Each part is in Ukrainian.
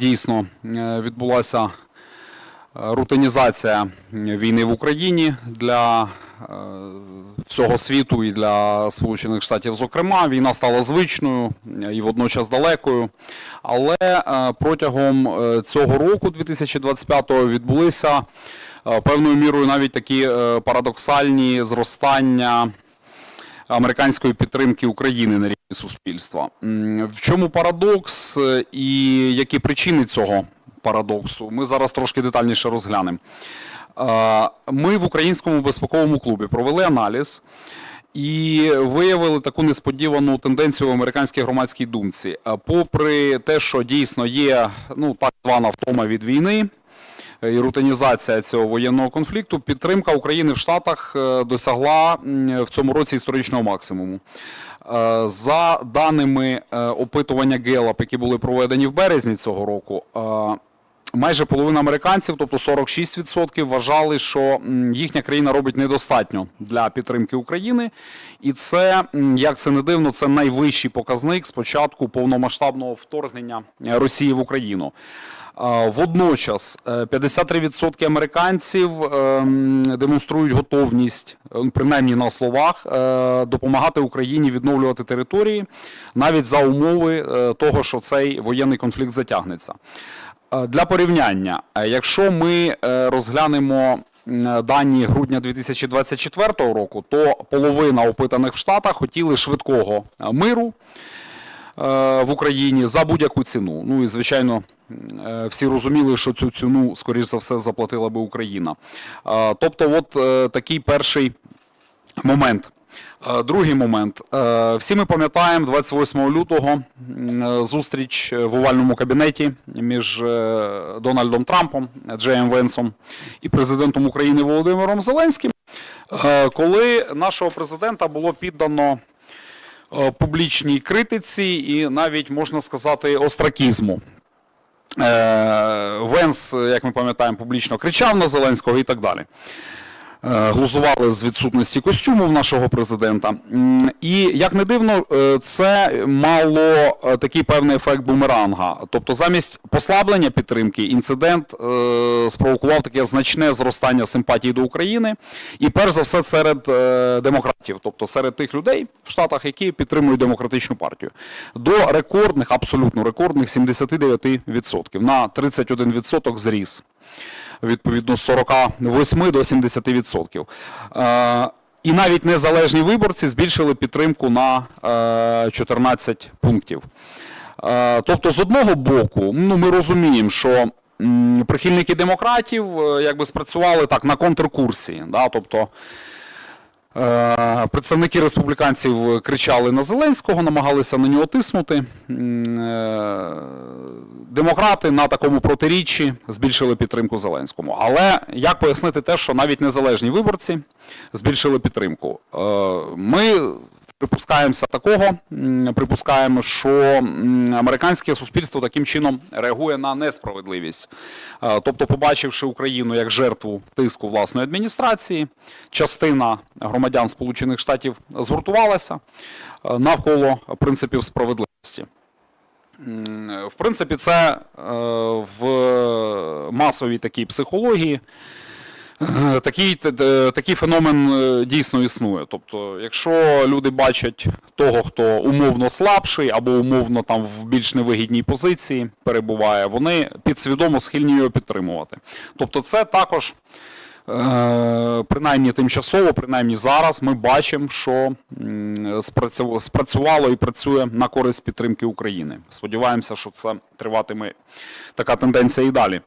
дійсно е, відбулася е, рутинізація війни в Україні для е, всього світу і для Сполучених Штатів. Зокрема, війна стала звичною і водночас далекою. Але протягом цього року, 2025-го, відбулися певною мірою навіть такі парадоксальні зростання американської підтримки України на рівні суспільства. В чому парадокс е, і які причини цього парадоксу? Ми зараз трошки детальніше розглянемо. Е, Ми в українському безпековому клубі провели аналіз. І виявили таку несподівану тенденцію в американській громадській думці. Е, Попри те, що дійсно є ну так звана втома від війни, і рутинізація цього воєнного конфлікту, підтримка України в Штатах досягла в цьому році історичного максимуму. Е, За даними е, опитування Gallup, які були проведені в березні цього року, е, майже половина американців, тобто 46%, вважали, що їхня країна робить недостатньо для підтримки України. І це, як це не дивно, це найвищий показник з початку повномасштабного вторгнення Росії в Україну. Е, Водночас е, 53% американців ем, демонструють готовність, е, принаймні на словах, е, допомагати Україні відновлювати території навіть за умови е, того, що цей воєнний конфлікт затягнеться. Е, Для порівняння, е, якщо ми е, розглянемо дані грудня 2024 року, то половина опитаних в Штатах хотіли швидкого е, миру е, в Україні за будь-яку ціну. Ну і звичайно, е, всі розуміли, що цю ціну, скоріш за все, заплатила би Україна. Е, Тобто, от е, такий перший момент. Е, Другий момент. Е, Всі ми пам'ятаємо 28 лютого е, зустріч в овальному кабінеті між е, Дональдом Трампом, Джеєм Венсом і президентом України Володимиром Зеленським, е, коли нашого президента було піддано е, публічній критиці і навіть можна сказати остракізму. Е, Венс, як ми пам'ятаємо, публічно кричав на Зеленського і так далі. Е, Глузували з відсутності костюму в нашого президента. І як не дивно, е, це мало е, такий певний ефект бумеранга. Тобто, замість послаблення підтримки, інцидент спровокував таке значне зростання симпатії до України, і перш за все серед демократів, тобто серед тих людей в Штатах, які підтримують демократичну партію, до рекордних, абсолютно рекордних 79% на 31% зріс відповідно з 48 до 70%. Е, І навіть незалежні виборці збільшили підтримку на е, 14 пунктів. Е, Тобто, з одного боку, ну ми розуміємо, що прихильники демократів е, якби спрацювали так на контркурсі. Да? Тобто, Е, Представники республіканців кричали на Зеленського, намагалися на нього тиснути. Е, Демократи на такому протиріччі збільшили підтримку Зеленському. Але як пояснити те, що навіть незалежні виборці збільшили підтримку? Е, Ми припускаємося такого, припускаємо, що американське суспільство таким чином реагує на несправедливість. Е, Тобто, побачивши Україну як жертву тиску власної адміністрації, частина громадян Сполучених Штатів згуртувалася е, навколо принципів справедливості. В принципі, це е, в масовій такій психології Такий, такий феномен е, дійсно існує. Тобто, якщо люди бачать того, хто умовно слабший або умовно там в більш невигідній позиції перебуває, вони підсвідомо схильні його підтримувати. Тобто, це також, е, принаймні тимчасово, принаймні зараз, ми бачимо, що спрацювало і працює на користь підтримки України. Сподіваємося, що це триватиме така тенденція і далі.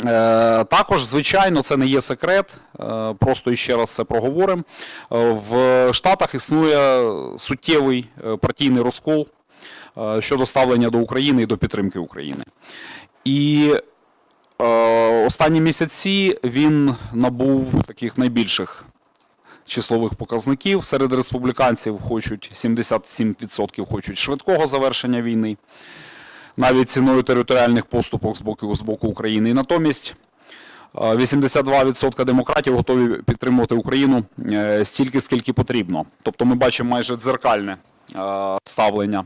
Е, Також, звичайно, це не є секрет. е, Просто ще раз це проговоримо. Е, В Штатах існує суттєвий партійний розкол щодо ставлення до України і до підтримки України. І останні місяці він набув таких найбільших числових показників. Серед республіканців хочуть 77% хочуть швидкого завершення війни навіть ціною територіальних поступок з боку, з боку України. І натомість е, 82% демократів готові підтримувати Україну е, стільки, скільки потрібно. Тобто ми бачимо майже дзеркальне е, ставлення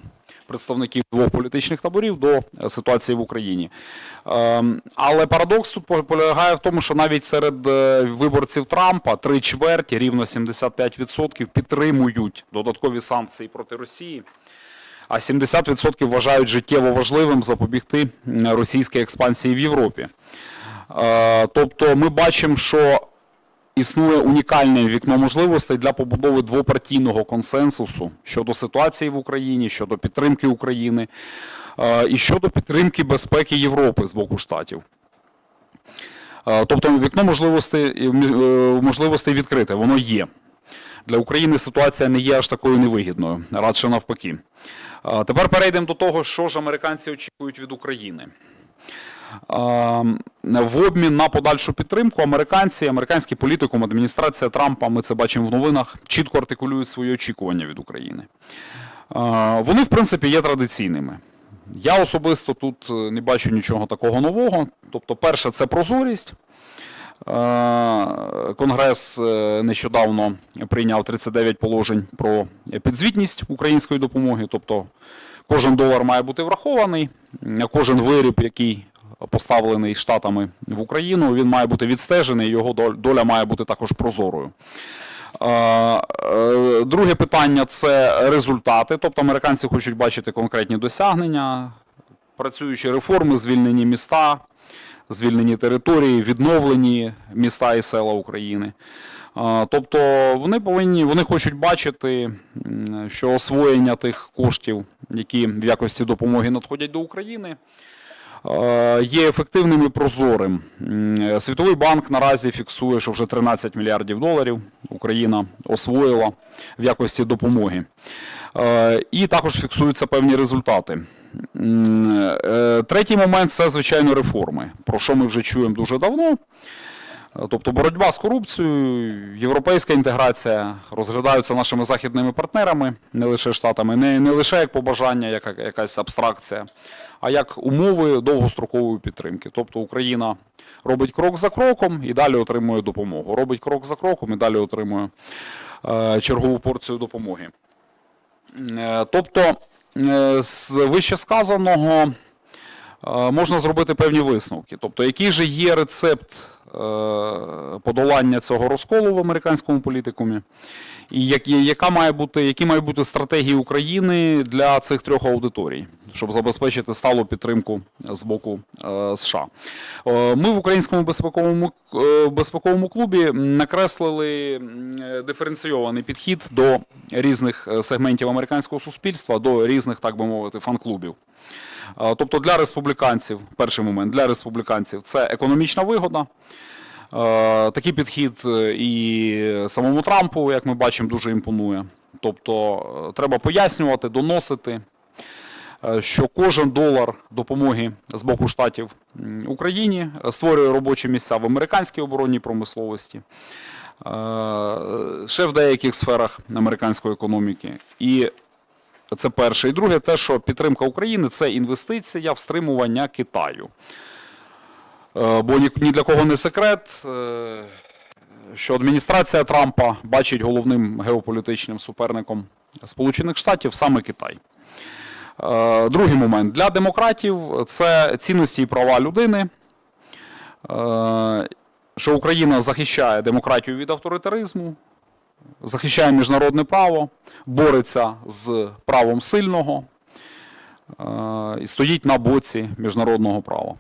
представників двох політичних таборів до е, ситуації в Україні. Ем, Але парадокс тут полягає в тому, що навіть серед е, виборців Трампа три чверті, рівно 75%, підтримують додаткові санкції проти Росії. А 70% вважають життєво важливим запобігти російській експансії в Європі. Е, Тобто ми бачимо, що існує унікальне вікно можливостей для побудови двопартійного консенсусу щодо ситуації в Україні, щодо підтримки України е, і щодо підтримки безпеки Європи з боку штатів. Е, Тобто вікно можливостей, можливостей відкрите, воно є. Для України ситуація не є аж такою невигідною, радше навпаки. Тепер перейдемо до того, що ж американці очікують від України. В обмін на подальшу підтримку американці, американський політикум, адміністрація Трампа, ми це бачимо в новинах, чітко артикулюють свої очікування від України. Вони, в принципі, є традиційними. Я особисто тут е, не бачу нічого такого нового. Тобто, перше, це прозорість. Е, Конгрес е, нещодавно прийняв 39 положень про підзвітність української допомоги. Тобто кожен долар має бути врахований, кожен виріб, який поставлений штатами в Україну, він має бути відстежений, його дол- доля має бути також прозорою. Е, е, Друге питання це результати. Тобто американці хочуть бачити конкретні досягнення, працюючі реформи, звільнені міста, звільнені території, відновлені міста і села України. Тобто вони повинні, вони хочуть бачити, що освоєння тих коштів, які в якості допомоги надходять до України, є ефективним і прозорим. Світовий банк наразі фіксує, що вже 13 мільярдів доларів Україна освоїла в якості допомоги. І також фіксуються певні результати. Е, Третій момент це, звичайно, реформи, про що ми вже чуємо дуже давно. Е, Тобто боротьба з корупцією, європейська інтеграція розглядаються нашими західними партнерами, не лише штатами, не, не лише як побажання, як якась абстракція, а як умови довгострокової підтримки. Тобто Україна робить крок за кроком і далі отримує допомогу. Робить крок за кроком і далі отримує е, чергову порцію допомоги. Е, Тобто, з вищесказаного е, можна зробити певні висновки. Тобто, який же є рецепт е, подолання цього розколу в американському політикумі, і яка має бути, які мають бути стратегії України для цих трьох аудиторій, щоб забезпечити сталу підтримку з боку е, США. Е, Ми в українському безпековому, е, безпековому клубі накреслили е, диференційований підхід до різних е, сегментів американського суспільства, до різних, так би мовити, фан-клубів. Е, Тобто для республіканців, перший момент, для республіканців це економічна вигода. Е, Такий підхід е, і самому Трампу, як ми бачимо, дуже імпонує. Тобто е, треба пояснювати, доносити, е, що кожен долар допомоги з боку штатів Україні створює робочі місця в американській оборонній промисловості, е, ще в деяких сферах американської економіки. І це перше. І друге, те, що підтримка України це інвестиція в стримування Китаю. Е, Бо ні, для кого не секрет, е, що адміністрація Трампа бачить головним геополітичним суперником Сполучених Штатів саме Китай. Е, Другий момент. Для демократів це цінності і права людини. Е, Що Україна захищає демократію від авторитаризму, захищає міжнародне право, бореться з правом сильного е, і стоїть на боці міжнародного права.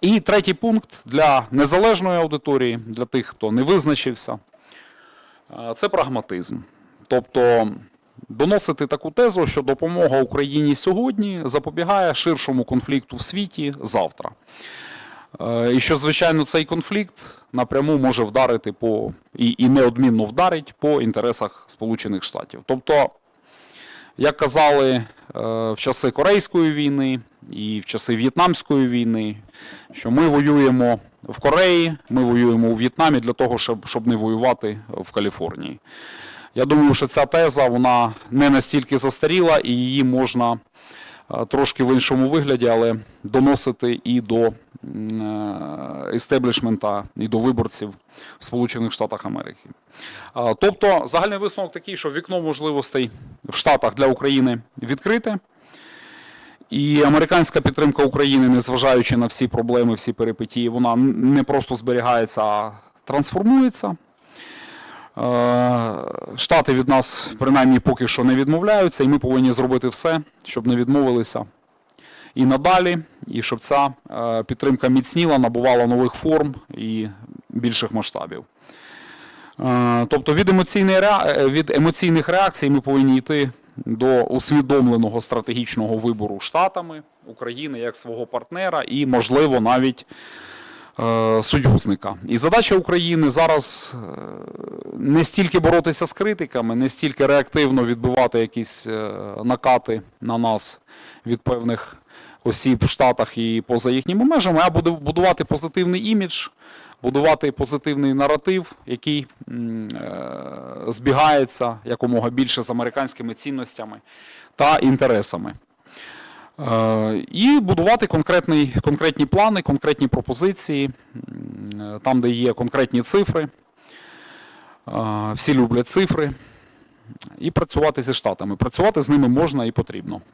І третій пункт для незалежної аудиторії, для тих, хто не визначився, це прагматизм. Тобто доносити таку тезу, що допомога Україні сьогодні запобігає ширшому конфлікту в світі завтра. Е, І що, звичайно, цей конфлікт напряму може вдарити по і, і неодмінно вдарить по інтересах Сполучених Штатів. Тобто, як казали е, в часи Корейської війни і в часи В'єтнамської війни, що ми воюємо в Кореї, ми воюємо у В'єтнамі для того, щоб, щоб не воювати в Каліфорнії. Я думаю, що ця теза вона не настільки застаріла і її можна е, трошки в іншому вигляді, але доносити і до е, істеблішмента, і до виборців в Сполучених Штатах Америки. Тобто, загальний висновок такий, що вікно можливостей в Штатах для України відкрите. І американська підтримка України, незважаючи на всі проблеми, всі перипетії, вона не просто зберігається, а трансформується. Е, Штати від нас принаймні поки що не відмовляються, і ми повинні зробити все, щоб не відмовилися і надалі, і щоб ця е, підтримка міцніла, набувала нових форм і більших масштабів. Е, Тобто від, від емоційних реакцій ми повинні йти до усвідомленого стратегічного вибору Штатами України як свого партнера і, можливо, навіть союзника. І задача України зараз е, не стільки боротися з критиками, не стільки реактивно відбивати якісь е, накати на нас від певних осіб в Штатах і поза їхніми межами, а буде будувати позитивний імідж, будувати позитивний наратив, який е, збігається якомога більше з американськими цінностями та інтересами. Е, І будувати конкретний, конкретні плани, конкретні пропозиції, е, там, де є конкретні цифри. Е, Всі люблять цифри. І працювати зі Штатами. Працювати з ними можна і потрібно.